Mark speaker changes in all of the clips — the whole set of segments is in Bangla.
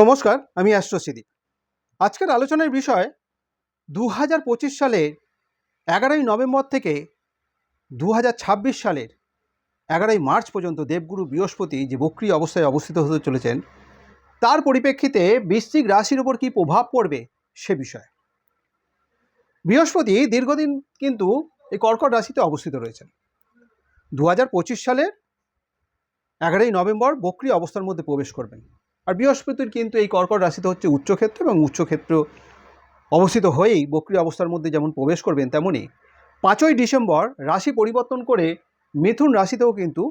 Speaker 1: নমস্কার, আমি অ্যাস্ট্রোসিদি আজকের আলোচনার বিষয় দু হাজার পঁচিশ সালের এগারোই নভেম্বর থেকে দু হাজার ছাব্বিশ সালের এগারোই মার্চ পর্যন্ত দেবগুরু বৃহস্পতি যে বক্রী অবস্থায় অবস্থিত হতে চলেছেন, তার পরিপ্রেক্ষিতে বৃশ্চিক রাশির উপর কী প্রভাব পড়বে সে বিষয়ে। বৃহস্পতি দীর্ঘদিন কিন্তু এই কর্কট রাশিতে অবস্থিত রয়েছেন। দু হাজার পঁচিশ সালের এগারোই নভেম্বর বক্রী অবস্থার মধ্যে প্রবেশ করবেন। আর বৃহস্পতির কিন্তু এই কর্কট রাশিতে হচ্ছে উচ্চক্ষেত্র এবং উচ্চক্ষেত্র অবস্থিত হয়েই বক্রী অবস্থার মধ্যে যেমন প্রবেশ করবেন তেমনই পাঁচই ডিসেম্বর রাশি পরিবর্তন করে মিথুন রাশিতেও কিন্তু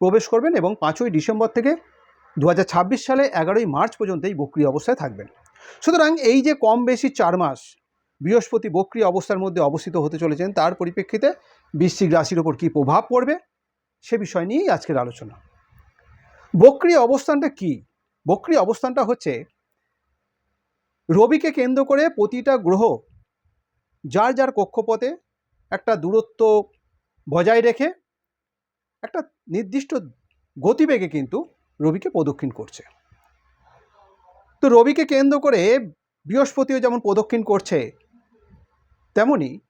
Speaker 1: প্রবেশ করবেন এবং পাঁচই ডিসেম্বর থেকে দু হাজার ছাব্বিশ সালে এগারোই মার্চ পর্যন্ত এই বক্রী অবস্থায় থাকবেন। সুতরাং এই যে কম বেশি চার মাস বৃহস্পতি বক্রী অবস্থার মধ্যে অবস্থিত হতে চলেছেন, তার পরিপ্রেক্ষিতে বৃশ্চিক রাশির ওপর কী প্রভাব পড়বে, সে বিষয় নিয়েই আজকের আলোচনা। বক্রী অবস্থানটা কী? বক্রী অবস্থানটা হচ্ছে রবিকে কেন্দ্র করে প্রতিটা গ্রহ যার যার কক্ষপথে একটা দূরত্ব বজায় রেখে একটা নির্দিষ্ট গতিবেগে কিন্তু রবিকে প্রদক্ষিণ করছে। তো রবিকে কেন্দ্র করে বৃহস্পতিও যেমন প্রদক্ষিণ করছে, তেমনি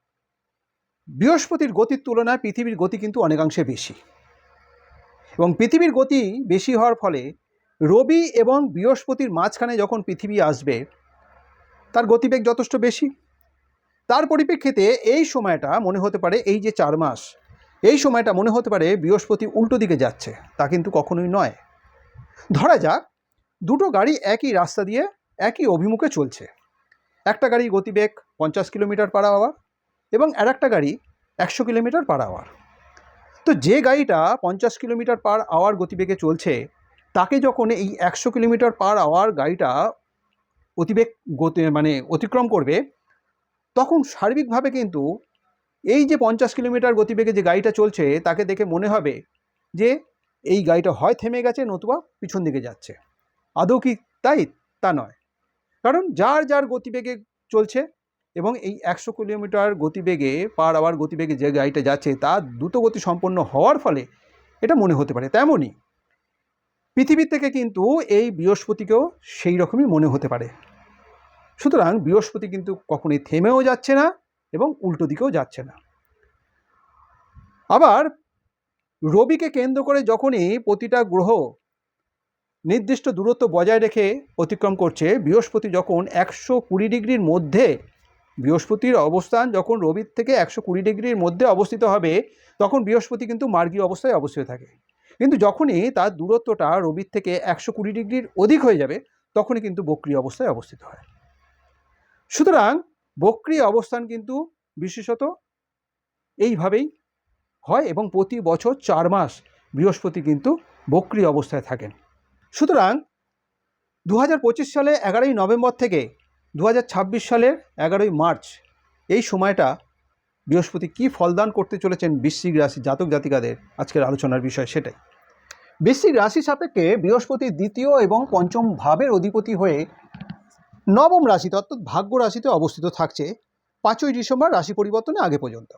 Speaker 1: বৃহস্পতির গতির তুলনায় পৃথিবীর গতি কিন্তু অনেকাংশে বেশি। এবং পৃথিবীর গতি বেশি হওয়ার ফলে রবি এবং বৃহস্পতির মাঝখানে যখন পৃথিবী আসবে, তার গতিবেগ যথেষ্ট বেশি। তার পরিপ্রেক্ষিতে এই সময়টা মনে হতে পারে এই যে চার মাস, এই সময়টা মনে হতে পারে বৃহস্পতি উল্টো দিকে যাচ্ছে, তা কিন্তু কখনোই নয়। ধরা যাক, দুটো গাড়ি একই রাস্তা দিয়ে, একই অভিমুখে চলছে। একটা গাড়ি গতিবেগ পঞ্চাশ কিলোমিটার পার আওয়ার এবং আর একটা গাড়ি একশো কিলোমিটার পার আওয়ার। তো যে গাড়িটা পঞ্চাশ কিলোমিটার পার আওয়ার গতিবেগে চলছে তাকে যখন এই একশো কিলোমিটার পার আওয়ার গাড়িটা অতিবেগ গতি মানে অতিক্রম করবে, তখন সার্বিকভাবে কিন্তু এই যে পঞ্চাশ কিলোমিটার গতিবেগে যে গাড়িটা চলছে, তাকে দেখে মনে হবে যে এই গাড়িটা হয় থেমে গেছে, নতুবা পিছন দিকে যাচ্ছে। আদৌ কি তাই? তা নয়। কারণ যার যার গতিবেগে চলছে এবং এই একশো কিলোমিটার গতিবেগে, পার আওয়ার গতিবেগে যে গাড়িটা যাচ্ছে, তা দ্রুত গতি সম্পন্ন হওয়ার ফলে এটা মনে হতে পারে। তেমনই পৃথিবীর থেকে কিন্তু এই বৃহস্পতিকেও সেই রকমই মনে হতে পারে। সুতরাং বৃহস্পতি কিন্তু কখনোই থেমেও যাচ্ছে না এবং উল্টো দিকেও যাচ্ছে না। আবার রবিকে কেন্দ্র করে যখনই প্রতিটা গ্রহ নির্দিষ্ট দূরত্ব বজায় রেখে অতিক্রম করছে, বৃহস্পতি যখন একশো কুড়ি ডিগ্রির মধ্যে, বৃহস্পতির অবস্থান যখন রবির থেকে একশো কুড়ি ডিগ্রির মধ্যে অবস্থিত হবে, তখন বৃহস্পতি কিন্তু মার্গীয় অবস্থায় অবস্থিত থাকে। কিন্তু যখনই তার দূরত্বটা রবির থেকে একশো কুড়ি ডিগ্রির অধিক হয়ে যাবে, তখনই কিন্তু বক্রী অবস্থায় অবস্থিত হয়। সুতরাং বক্রী অবস্থান কিন্তু বিশেষত এইভাবেই হয় এবং প্রতি বছর চার মাস বৃহস্পতি কিন্তু বক্রী অবস্থায় থাকেন। সুতরাং দু হাজার পঁচিশ সালে এগারোই নভেম্বর থেকে দু হাজার ছাব্বিশ সালের এগারোই মার্চ এই সময়টা বৃহস্পতি কী ফলদান করতে চলেছেন বৃশ্চিক রাশি জাতক জাতিকাদের? আজকের আলোচনার বিষয় সেটাই। বৃশ্চিক রাশি সাপেক্ষে বৃহস্পতি দ্বিতীয় এবং পঞ্চম ভাবের অধিপতি হয়ে নবম রাশিতে অর্থাৎ ভাগ্য রাশিতে অবস্থিত থাকছে পাঁচই ডিসেম্বর রাশি পরিবর্তনে আগে পর্যন্ত।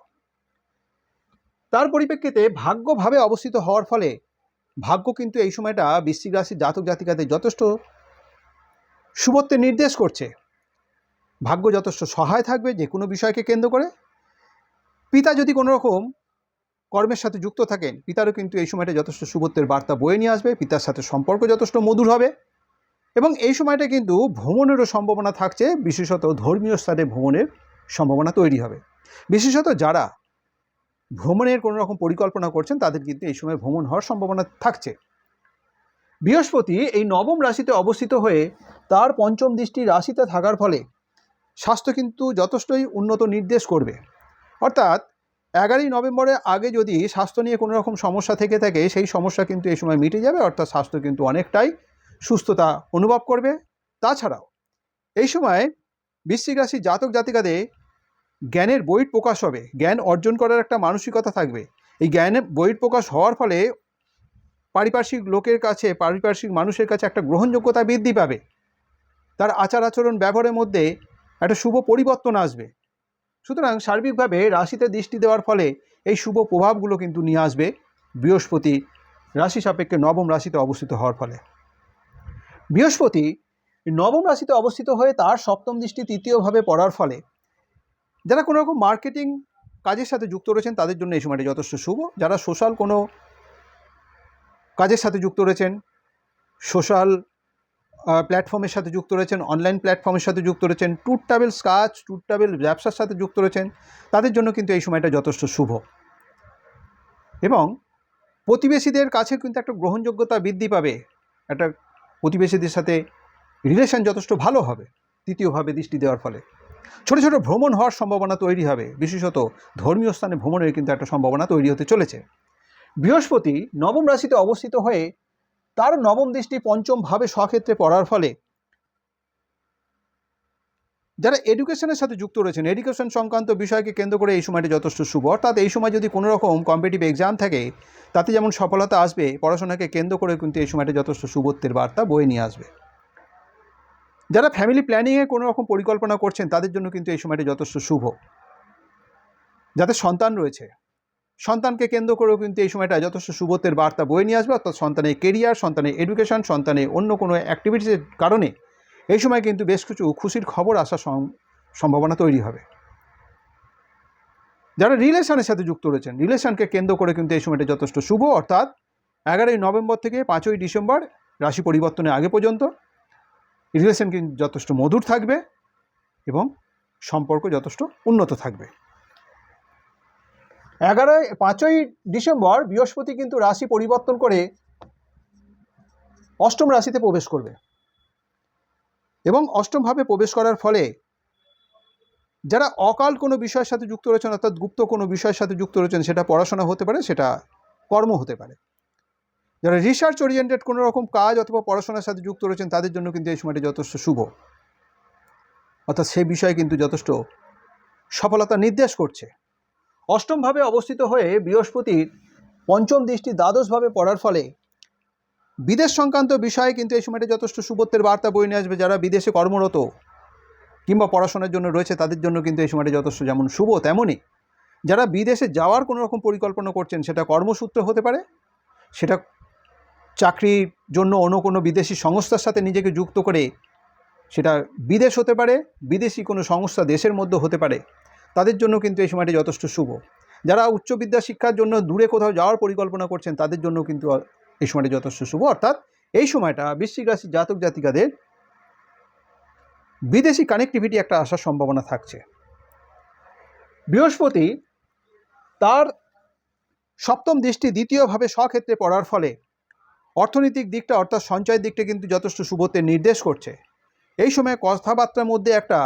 Speaker 1: তার পরিপ্রেক্ষিতে ভাগ্যভাবে অবস্থিত হওয়ার ফলে ভাগ্য কিন্তু এই সময়টা বৃশ্চিক রাশির জাতক জাতিকাদের যথেষ্ট শুভত্বের নির্দেশ করছে। ভাগ্য যথেষ্ট সহায় থাকবে যে কোনো বিষয়কে কেন্দ্র করে। পিতা যদি কোনো রকম কর্মের সাথে যুক্ত থাকেন, পিতারও কিন্তু এই সময়টা যথেষ্ট শুভত্বের বার্তা বয়ে নিয়ে আসবে, পিতার সাথে সম্পর্ক যথেষ্ট মধুর হবে এবং এই সময়টা কিন্তু ভ্রমণেরও সম্ভাবনা থাকছে, বিশেষত ধর্মীয় স্থানে ভ্রমণের সম্ভাবনা তৈরি হবে। বিশেষত যারা ভ্রমণের কোনো রকম পরিকল্পনা করছেন, তাদের কিন্তু এই সময় ভ্রমণ হওয়ার সম্ভাবনা থাকছে। বৃহস্পতি এই নবম রাশিতে অবস্থিত হয়ে তার পঞ্চম দৃষ্টি রাশিতে থাকার ফলে স্বাস্থ্য কিন্তু যথেষ্টই উন্নত নির্দেশ করবে। অর্থাৎ এগারোই নভেম্বরের আগে যদি স্বাস্থ্য নিয়ে কোনো রকম সমস্যা থেকে থাকে, সেই সমস্যা কিন্তু এই সময় মিটে যাবে, অর্থাৎ স্বাস্থ্য কিন্তু অনেকটাই সুস্থতা অনুভব করবে। তাছাড়াও এই সময় বৃশ্চিক রাশি জাতক জাতিকাদের জ্ঞানের বইট প্রকাশ হবে। জ্ঞান অর্জন করার একটা মানসিকতা থাকবে। এই জ্ঞানের বইট প্রকাশ হওয়ার ফলে পারিপার্শ্বিক লোকের কাছে, পারিপার্শ্বিক মানুষের কাছে একটা গ্রহণযোগ্যতা বৃদ্ধি পাবে। তার আচার আচরণ ব্যবহারের মধ্যে একটা শুভ পরিবর্তন আসবে। সুতরাং সার্বিকভাবে রাশিতে দৃষ্টি দেওয়ার ফলে এই শুভ প্রভাবগুলো কিন্তু নিয়ে আসবে বৃহস্পতি রাশি সাপেক্ষে নবম রাশিতে অবস্থিত হওয়ার ফলে। বৃহস্পতি নবম রাশিতে অবস্থিত হয়ে তার সপ্তম দৃষ্টি তৃতীয়ভাবে পড়ার ফলে যারা কোনো রকম মার্কেটিং কাজের সাথে যুক্ত রয়েছেন তাদের জন্য এই সময়টা যথেষ্ট শুভ। যারা সোশ্যাল কোনো কাজের সাথে যুক্ত রয়েছেন, সোশ্যাল প্ল্যাটফর্মের সাথে যুক্ত রয়েছেন অনলাইন প্ল্যাটফর্মের সাথে যুক্ত রয়েছেন ট্যুর ট্রাভেলস কাজ ট্যুর ট্রাভেল ব্যবসার সাথে যুক্ত রয়েছেন, তাদের জন্য কিন্তু এই সময়টা যথেষ্ট শুভ। এবং প্রতিবেশীদের কাছে কিন্তু একটা গ্রহণযোগ্যতা বৃদ্ধি পাবে, একটা প্রতিবেশীদের সাথে রিলেশন যথেষ্ট ভালো হবে, তৃতীয়ভাবে দৃষ্টি দেওয়ার ফলে। ছোটো ছোটো ভ্রমণ হওয়ার সম্ভাবনা তৈরি হবে, বিশেষত ধর্মীয় স্থানে ভ্রমণের কিন্তু একটা সম্ভাবনা তৈরি হতে চলেছে। বৃহস্পতি নবম রাশিতে অবস্থিত হয়ে তার নবম দৃষ্টি পঞ্চম ভাবে স্বক্ষেত্রে পড়ার ফলে যারা এডুকেশনের সাথে যুক্ত রয়েছেন এডুকেশন সংক্রান্ত বিষয়কে কেন্দ্র করে এই সময়টা যথেষ্ট শুভ। অর্থাৎ এই সময় যদি কোনো রকম কম্পিটিভ এক্সাম থাকে, তাতে যেমন সফলতা আসবে, পড়াশোনাকে কেন্দ্র করে কিন্তু এই সময়টা যথেষ্ট শুভত্বের বার্তা বয়ে নিয়ে আসবে। যারা ফ্যামিলি প্ল্যানিংয়ে কোনো রকম পরিকল্পনা করছেন, তাদের জন্য কিন্তু এই সময়টা যথেষ্ট শুভ। যাদের সন্তান রয়েছে সন্তানকে কেন্দ্র করেও কিন্তু এই সময়টা যথেষ্ট শুভত্বের বার্তা বয়ে নিয়ে আসবে। অর্থাৎ সন্তানের কেরিয়ার সন্তানের এডুকেশন সন্তানের অন্য কোনো অ্যাক্টিভিটিসের কারণে এই সময় কিন্তু বেশ কিছু খুশির খবর আসার সম্ভাবনা তৈরি হবে। যারা রিলেশনের সাথে যুক্ত রয়েছেন, রিলেশনকে কেন্দ্র করে কিন্তু এই সময়টা যথেষ্ট শুভ। অর্থাৎ এগারোই নভেম্বর থেকে পাঁচই ডিসেম্বর রাশি পরিবর্তনের আগে পর্যন্ত রিলেশন কিন্তু যথেষ্ট মধুর থাকবে এবং সম্পর্ক যথেষ্ট উন্নত থাকবে। এগারোই, পাঁচই ডিসেম্বর বৃহস্পতি কিন্তু রাশি পরিবর্তন করে অষ্টম রাশিতে প্রবেশ করবে। এবং অষ্টমভাবে প্রবেশ করার ফলে যারা অকাল কোনো বিষয়ের সাথে যুক্ত রয়েছেন, অর্থাৎ গুপ্ত কোনো বিষয়ের সাথে যুক্ত রয়েছেন, সেটা পড়াশোনা হতে পারে, সেটা কর্ম হতে পারে। যারা রিসার্চ ওরিয়েন্টেড কোনো রকম কাজ অথবা পড়াশোনার সাথে যুক্ত রয়েছেন, তাদের জন্য কিন্তু এই সময়টা যথেষ্ট শুভ। অর্থাৎ সেই বিষয়ে কিন্তু যথেষ্ট সফলতা নির্দেশ করছে। অষ্টমভাবে অবস্থিত হয়ে বৃহস্পতির পঞ্চম দৃষ্টি দ্বাদশভাবে পড়ার ফলে বিদেশ সংক্রান্ত বিষয়ে কিন্তু এই সময়টা যথেষ্ট শুভত্বের বার্তা বয়ে নিয়ে আসবে যারা বিদেশে কর্মরত কিংবা পড়াশোনার জন্য রয়েছে, তাদের জন্য কিন্তু এই সময়টা যথেষ্ট যেমন শুভ তেমনই। যারা বিদেশে যাওয়ার কোনো রকম পরিকল্পনা করছেন, সেটা কর্মসূত্রে হতে পারে, সেটা চাকরির জন্য অন্য কোনো বিদেশি সংস্থার সাথে নিজেকে যুক্ত করে সেটা বিদেশ হতে পারে, বিদেশি কোনো সংস্থা দেশের মধ্যে হতে পারে। তাদের জন্য কিন্তু এই সময়টি যথেষ্ট শুভ। যারা উচ্চ বিদ্যা শিক্ষার জন্য দূরে কোথাও যাওয়ার পরিকল্পনা করছেন, তাদের জন্য কিন্তু এই সময়টি যথেষ্ট শুভ। অর্থাৎ এই সময়টা বৃশ্চিক রাশির জাতক জাতিকাদের বিদেশি কানেক্টিভিটি একটা আসার সম্ভাবনা থাকছে। বৃহস্পতি তার সপ্তম দৃষ্টি দ্বিতীয়ভাবে স্বক্ষেত্রে পড়ার ফলে অর্থনৈতিক দিকটা অর্থাৎ সঞ্চয়ের দিকটা কিন্তু যথেষ্ট শুভত্বের নির্দেশ করছে। এই সময় কথাবার্তার মধ্যে একটা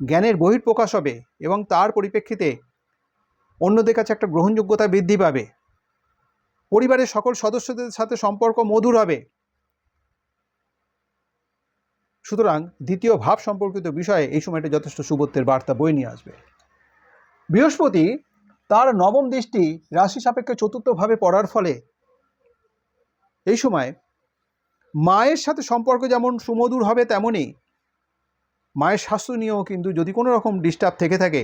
Speaker 1: জ্ঞানের বহির্প্রকাশ হবে এবং তার পরিপ্রেক্ষিতে অন্যদের কাছে একটা গ্রহণযোগ্যতা বৃদ্ধি পাবে। পরিবারের সকল সদস্যদের সাথে সম্পর্ক মধুর হবে। সুতরাং দ্বিতীয় ভাব সম্পর্কিত বিষয়ে এই সময়টা যথেষ্ট শুভত্বের বার্তা বয়ে নিয়ে আসবে। বৃহস্পতি তার নবম দৃষ্টি রাশি সাপেক্ষে চতুর্থভাবে পড়ার ফলে এই সময় মায়ের সাথে সম্পর্ক যেমন সুমধুর হবে তেমনই মায়ের স্বাস্থ্য নিয়েও কিন্তু যদি কোনো রকম ডিস্টার্ব থেকে থাকে,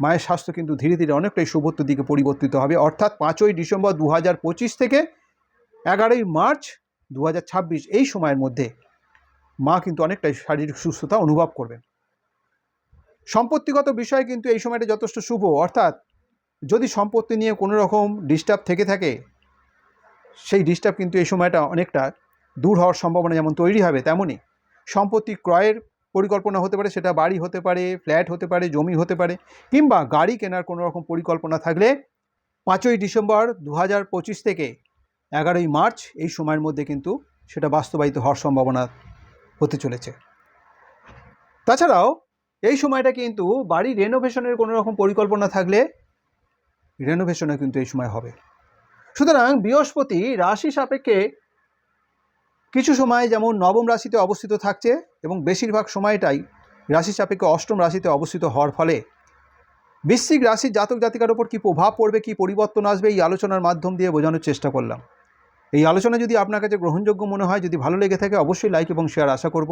Speaker 1: মায়ের স্বাস্থ্য কিন্তু ধীরে ধীরে অনেকটাই শুভত্বের দিকে পরিবর্তিত হবে। অর্থাৎ পাঁচই ডিসেম্বর দু হাজার পঁচিশ থেকে এগারোই মার্চ দু হাজার ছাব্বিশ এই সময়ের মধ্যে মা কিন্তু অনেকটাই শারীরিক সুস্থতা অনুভব করবেন। সম্পত্তিগত বিষয় কিন্তু এই সময়টা যথেষ্ট শুভ। অর্থাৎ যদি সম্পত্তি নিয়ে কোনো রকম ডিস্টার্ব থেকে থাকে, সেই ডিস্টার্ব কিন্তু এই সময়টা অনেকটা দূর হওয়ার সম্ভাবনা যেমন তৈরি হবে তেমনই সম্পত্তি ক্রয়ের পরিকল্পনা হতে পারে, সেটা বাড়ি হতে পারে ফ্ল্যাট হতে পারে, জমি হতে পারে, কিংবা গাড়ি কেনার কোনো রকম পরিকল্পনা থাকলে পাঁচই ডিসেম্বর দু হাজার পঁচিশ থেকে এগারোই মার্চ এই সময়ের মধ্যে কিন্তু সেটা বাস্তবায়িত হওয়ার সম্ভাবনা হতে চলেছে। তাছাড়াও এই সময়টা কিন্তু বাড়ি রেনোভেশনের কোনো রকম পরিকল্পনা থাকলে রেনোভেশনও কিন্তু এই সময় হবে। সুতরাং বৃহস্পতি রাশি সাপেক্ষে কিছু সময় যেমন নবম রাশিতে অবস্থিত থাকছে এবং বেশিরভাগ সময়টাই রাশি সাপেক্ষে অষ্টম রাশিতে অবস্থিত হওয়ার ফলে। বৃশ্চিক রাশির জাতক জাতিকার ওপর কী প্রভাব পড়বে, কী পরিবর্তন আসবে, এই আলোচনার মাধ্যম দিয়ে বোঝানোর চেষ্টা করলাম। এই আলোচনা যদি আপনার কাছে গ্রহণযোগ্য মনে হয়, যদি ভালো লেগে থাকে অবশ্যই লাইক এবং শেয়ার আশা করব।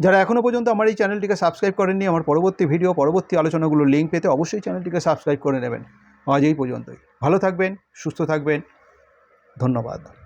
Speaker 1: যারা এখনও পর্যন্ত আমার এই চ্যানেলটিকে সাবস্ক্রাইব করেননি, আমার পরবর্তী ভিডিও পরবর্তী আলোচনাগুলোর লিঙ্ক পেতে অবশ্যই চ্যানেলটিকে সাবস্ক্রাইব করে নেবেন। আজ এই পর্যন্তই। ভালো থাকবেন, সুস্থ থাকবেন। ধন্যবাদ।